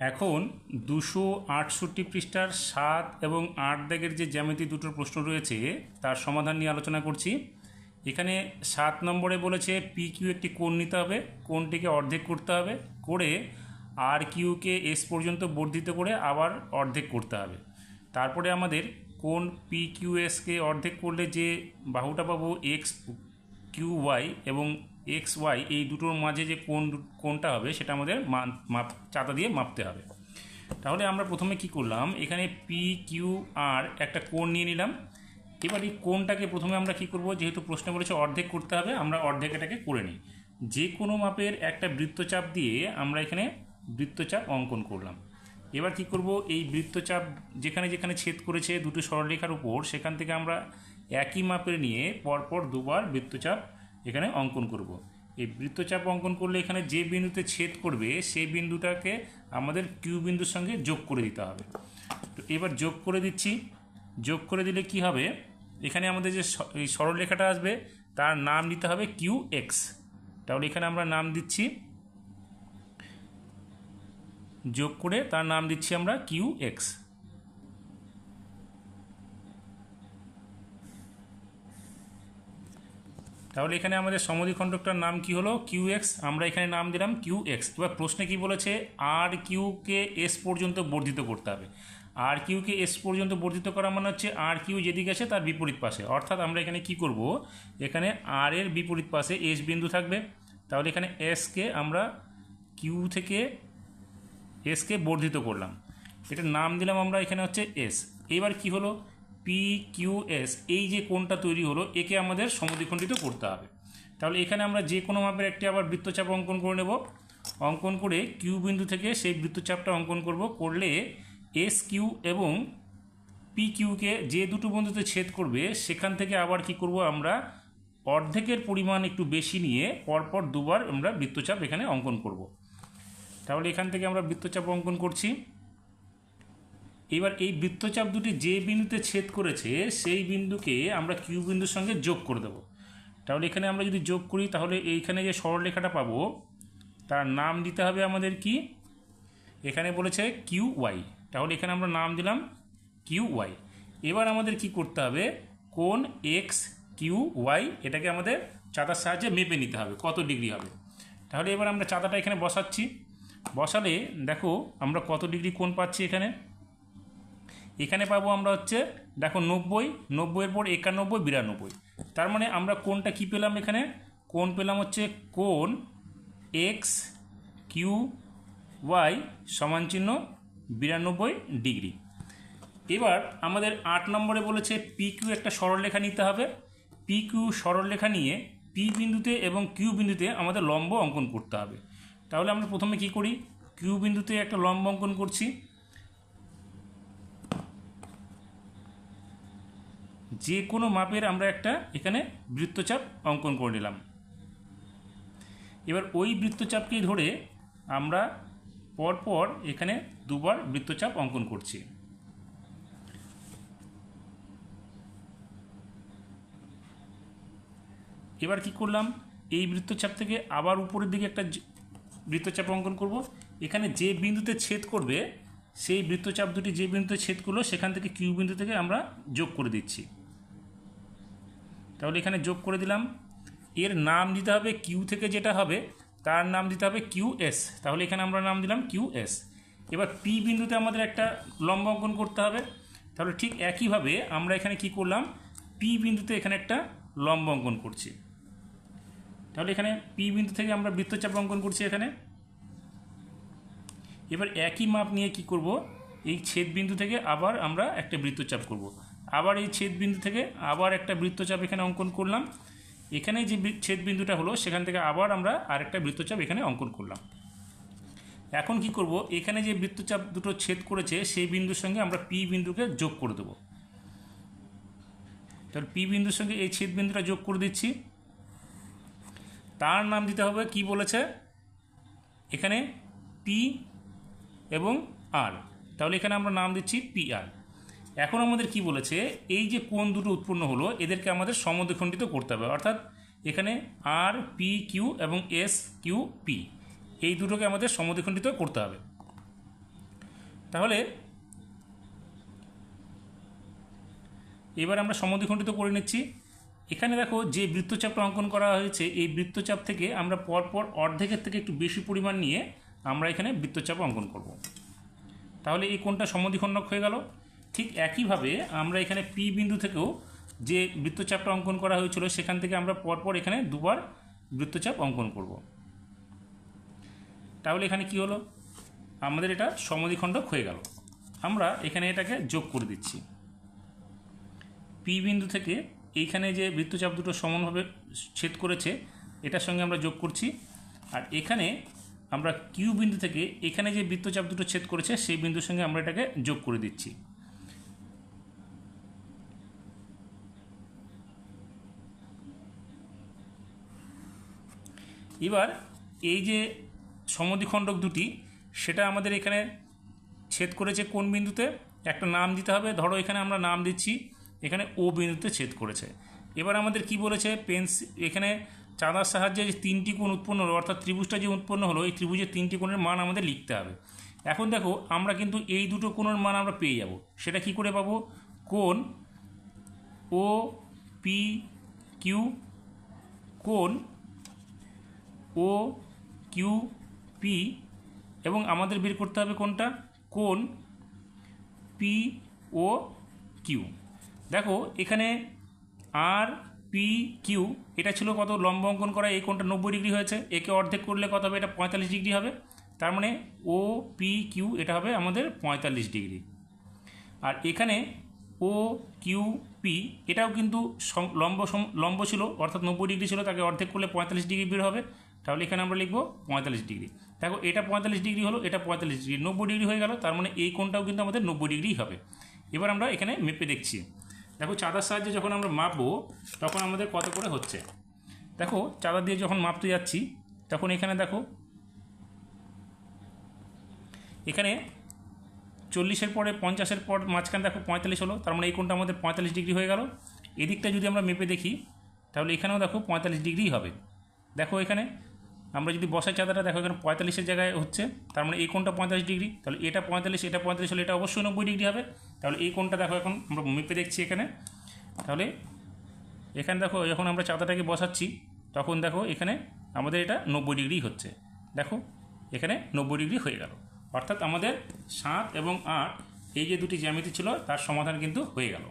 এখন দুশো আটষট্টি পৃষ্ঠার সাত এবং আট দাগের যে জ্যামিতি দুটোর প্রশ্ন রয়েছে, তার সমাধান নিয়ে আলোচনা করছি। এখানে সাত নম্বরে বলেছে পি কিউ একটি কোণ নিতে হবে, কোণটিকে অর্ধেক করতে হবে, করে আর কিউকে এস পর্যন্ত বর্ধিত করে আবার অর্ধেক করতে হবে। তারপরে আমাদের কোন পি কিউ এসকে অর্ধেক করলে যে বাহুটা পাবো এক্স কিউ ওয়াই এবং এক্স, ওয়াই, এই দুটোর মাঝে যে কোন কোনটা হবে সেটা আমাদের মাপ চাতা দিয়ে মাপতে হবে। তাহলে আমরা প্রথমে কি করলাম? এখানে পি কিউ আর একটা কোণ নিয়ে নিলাম। এবার এই কোণটাকে প্রথমে আমরা কি করব? যেহেতু প্রশ্ন বলেছে অর্ধেক করতে হবে, আমরা অর্ধেক এটাকে করে নিই। যে কোনো মাপের একটা বৃত্তচাপ দিয়ে আমরা এখানে বৃত্তচাপ অঙ্কন করলাম। এবার কি করব? এই বৃত্তচাপ যেখানে যেখানে ছেদ করেছে দুটো সরলরেখার উপর, সেখান থেকে আমরা একই মাপের নিয়ে পরপর দুবার বৃত্তচাপ এখানে অঙ্কন করব। এই বৃত্তচাপ অঙ্কন করলে এখানে যে বিন্দুতে ছেদ করবে, সেই বিন্দুটাকে আমাদের কিউ বিন্দুর সঙ্গে যোগ করে দিতে হবে। তো এবার যোগ করে দিচ্ছি। যোগ করে দিলে কি হবে? এখানে আমাদের যে সরলরেখাটা আসবে, তার নাম দিতে হবে কিউ এক্স তাহলে এখানে আমরা নাম দিচ্ছি। যোগ করে তার নাম দিচ্ছি আমরা কিউ এক্স তাহলে এখানে আমাদের সমদ্বিখণ্ডকটার নাম কি হলো? কিউ এক্স আমরা এখানে নাম দিলাম কিউ এক্স এবার প্রশ্নে কি বলেছে? আর কিউকে এস পর্যন্ত বর্ধিত করতে হবে। আর কিউকে এস পর্যন্ত বর্ধিত করা মানে হচ্ছে আর কিউ যেদিকে আছে তার বিপরীত পাশে। অর্থাৎ আমরা এখানে কি করব? এখানে আর এর বিপরীত পাশে এস বিন্দু থাকবে। তাহলে এখানে এসকে আমরা কিউ থেকে এসকে বর্ধিত করলাম। এটার নাম দিলাম আমরা এখানে হচ্ছে এস এবার কি হলো? পি কিউ এস এই যে কোণটা তৈরি হলো, একে আমাদের সমদ্বিখণ্ডিত করতে হবে। তাহলে এখানে আমরা যে কোনো মাপের একটি আবার বৃত্তচাপ অঙ্কন করে নেব। অঙ্কন করে কিউ বিন্দু থেকে সেই বৃত্তচাপটা অঙ্কন করব। করলে এস কিউ এবং পি কিউকে যে দুটো বিন্দুতে ছেদ করবে, সেখান থেকে আবার কি করব আমরা? অর্ধেকের পরিমাণ একটু বেশি নিয়ে পরপর দুবার আমরা বৃত্তচাপ এখানে অঙ্কন করব। তাহলে এখান থেকে আমরা বৃত্তচাপ অঙ্কন করছি। এবার এই বৃত্তচাপ দুটি যে বিন্দুতে ছেদ করেছে, সেই বিন্দুকে আমরা কিউ বিন্দুর সঙ্গে যোগ করে দেবো। তাহলে এখানে আমরা যদি যোগ করি, তাহলে এইখানে যে সরলরেখাটা পাবো, তার নাম দিতে হবে আমাদের কি? এখানে বলেছে কিউ ওয়াই তাহলে এখানে আমরা নাম দিলাম কিউ ওয়াই এবার আমাদের কি করতে হবে? কোন এক্স কিউ ওয়াই এটাকে আমাদের চাঁদার সাহায্যে মেপে নিতে হবে, কত ডিগ্রি হবে। তাহলে এবার আমরা চাঁদাটা এখানে বসাচ্ছি। বসালে, দেখো, আমরা কত ডিগ্রি কোণ পাচ্ছি এখানে? এখানে পাবো আমরা হচ্ছে, দেখো নব্বই, নব্বইয়ের পর একানব্বই, বিরানব্বই। তার মানে আমরা কোনটা কি পেলাম এখানে? কোন পেলাম হচ্ছে কোন এক্স কিউ ওয়াই সমান চিহ্ন বিরানব্বই ডিগ্রি। এবার আমাদের আট নম্বরে বলেছে পি কিউ একটা সরলরেখা নিতে হবে। পি কিউ সরলরেখা নিয়ে পি বিন্দুতে এবং কিউ বিন্দুতে আমাদের লম্ব অঙ্কন করতে হবে। তাহলে আমরা প্রথমে কি করি? কিউ বিন্দুতে একটা লম্ব অঙ্কন করছি। যে কোনো মাপের আমরা একটা এখানে বৃত্তচাপ অঙ্কন করে নিলাম। এবার ওই বৃত্তচাপকেই ধরে আমরা পরপর এখানে দুবার বৃত্তচাপ অঙ্কন করছি। এবার কি করলাম? এই বৃত্তচাপ থেকে আবার উপরের দিকে একটা বৃত্তচাপ অঙ্কন করব। এখানে যে বিন্দুতে ছেদ করবে, সেই বৃত্তচাপ দুটি যে বিন্দুতে ছেদ করল, সেখান থেকে কিউ বিন্দু থেকে আমরা যোগ করে দিচ্ছি। তাহলে এখানে যোগ করে দিলাম। এর নাম দিতে হবে কিউ থেকে যেটা হবে, তার নাম দিতে হবে কিউ এস তাহলে এখানে আমরা নাম দিলাম কিউ এস এবার পি বিন্দুতে আমাদের একটা লম্ব অঙ্কন করতে হবে। তাহলে ঠিক একইভাবে আমরা এখানে কি করলাম? পি বিন্দুতে এখানে একটা লম্ব অঙ্কন করছি। তাহলে এখানে পি বিন্দু থেকে আমরা বৃত্তচাপ অঙ্কন করছি এখানে। এবার একই মাপ নিয়ে কি করব? এই ছেদ বিন্দু থেকে আবার আমরা একটা বৃত্তচাপ করব। আবার এই ছেদ বিন্দু থেকে আবার একটা বৃত্তচাপ এখানে অঙ্কন করলাম। এখানে যে বৃ- ছেদ বিন্দুটা হলো, সেখান থেকে আবার আমরা আরেকটা বৃত্তচাপ এখানে অঙ্কন করলাম। এখন কি করব? এখানে যে বৃত্তচাপ দুটো ছেদ করেছে, সেই বিন্দুর সঙ্গে আমরা পি বিন্দুকে যোগ করে দেবো। তাহলে পি বিন্দুর সঙ্গে এই ছেদ বিন্দুটা যোগ করে দিচ্ছি। তার নাম দিতে হবে কি বলেছে? এখানে পি এবং আর। তাহলে এখানে আমরা নাম দিচ্ছি পি আর। এখন আমাদের কি বলেছে? এই যে কোন দুটো উৎপন্ন হলো, এদেরকে আমাদের সমদ্বিখণ্ডিত করতে হবে। অর্থাৎ এখানে আর পি কিউ এবং এস কিউ পি এই দুটোকে আমাদের সমদ্বিখণ্ডিত করতে হবে। তাহলে এবার আমরা সমদ্বিখণ্ডিত করে নিচ্ছি। এখানে দেখো যে বৃত্তচাপটা অঙ্কন করা হয়েছে, এই বৃত্তচাপ থেকে আমরা পরপর অর্ধেকের থেকে একটু বেশি পরিমাণ নিয়ে আমরা এখানে বৃত্তচাপ অঙ্কন করব। তাহলে এই কোনটা সমদ্বিখণ্ডক হয়ে গেল। ঠিক একইভাবে আমরা এখানে পি বিন্দু থেকেও যে বৃত্তচাপটা অঙ্কন করা হয়েছিল, সেখান থেকে আমরা পরপর এখানে দুবার বৃত্তচাপ অঙ্কন করব। তাহলে এখানে কি হলো? আমাদের এটা সমদ্বিখণ্ডক হয়ে গেল। আমরা এখানে এটাকে যোগ করে দিচ্ছি। পি বিন্দু থেকে এইখানে যে বৃত্তচাপ দুটো সমানভাবে ছেদ করেছে, এটার সঙ্গে আমরা যোগ করছি। আর এখানে আমরা কিউ বিন্দু থেকে এখানে যে বৃত্তচাপ দুটো ছেদ করেছে, সেই বিন্দুর সঙ্গে আমরা এটাকে যোগ করে দিচ্ছি। এবার এই যে সমদ্বিখণ্ডক দুটি, সেটা আমাদের এখানে ছেদ করেছে কোন বিন্দুতে? একটা নাম দিতে হবে, ধরো এখানে আমরা নাম দিচ্ছি, এখানে ও বিন্দুতে ছেদ করেছে। এবার আমাদের কি বলেছে? পেন্স, এখানে চাঁদার সাহায্যে যে তিনটি কোণ উৎপন্ন হলো, অর্থাৎ ত্রিভুজটা যে উৎপন্ন হলো, এই ত্রিভুজের তিনটি কোণের মান আমাদের লিখতে হবে। এখন দেখো, আমরা কিন্তু এই দুটো কোণের মান আমরা পেয়ে যাব। সেটা কি করে পাবো? কোণ ও পি কিউ কোণ ও কিউ পি এবং আমাদের বের করতে হবে কোনটা? কোন? পি ও কিউ দেখো, এখানে আর পি কিউ এটা ছিল কত? লম্ব অঙ্কন করা, এই কোণটা নব্বই ডিগ্রি হয়েছে। একে অর্ধেক করলে কত হবে? এটা পঁয়তাল্লিশ ডিগ্রি হবে। তার মানে ও পি কিউ এটা হবে আমাদের পঁয়তাল্লিশ ডিগ্রি। আর এখানে ও, কিউ, পি, এটাও কিন্তু লম্ব লম্ব ছিল, অর্থাৎ নব্বই ডিগ্রি ছিল, তাকে অর্ধেক করলে পঁয়তাল্লিশ ডিগ্রি বের হবে। তাহলে এখানে আমরা লিখব পঁয়তাল্লিশ ডিগ্রি। দেখো, এটা পঁয়তাল্লিশ ডিগ্রি হলো, এটা পঁয়তাল্লিশ ডিগ্রি, নব্বই ডিগ্রি হয়ে গেল, তার মানে এই কোণটাও কিন্তু আমাদের নব্বই ডিগ্রি হবে। এবার আমরা এখানে মেপে দেখছি। দেখো, চাঁদার সাহায্যে যখন আমরা মাপবো, তখন আমাদের কত করে হচ্ছে? দেখো, চাঁদা দিয়ে যখন মাপতে যাচ্ছি, তখন এখানে দেখো, এখানে চল্লিশের পরে পঞ্চাশের পর মাঝখানে দেখো পঁয়তাল্লিশ হলো, তার মানে এই কোণটা আমাদের পঁয়তাল্লিশ ডিগ্রি হয়ে গেল। এদিকটা যদি আমরা মেপে দেখি, তাহলে এখানেও দেখো পঁয়তাল্লিশ ডিগ্রিই হবে। দেখো এখানে, আমরা যদি বসাই চাঁদাটা, দেখো এখানে পঁয়তাল্লিশের জায়গায় হচ্ছে, তার মানে এই কোণটা পঁয়তাল্লিশ ডিগ্রি। তাহলে এটা পঁয়তাল্লিশ এটা পঁয়তাল্লিশ হলে এটা অবশ্যই নব্বই ডিগ্রি হবে। তাহলে এই কোণটা দেখো এখন আমরা মেপে দেখছি এখানে। তাহলে এখানে দেখো, যখন আমরা চাঁদাটাকে বসাচ্ছি, তখন দেখো এখানে আমাদের এটা নব্বই ডিগ্রি হচ্ছে। দেখো, এখানে নব্বই ডিগ্রি হয়ে গেল। অর্থাৎ আমাদের সাত এবং আট, এই যে দুটি জ্যামিতি ছিল, তার সমাধান কিন্তু হয়ে গেল।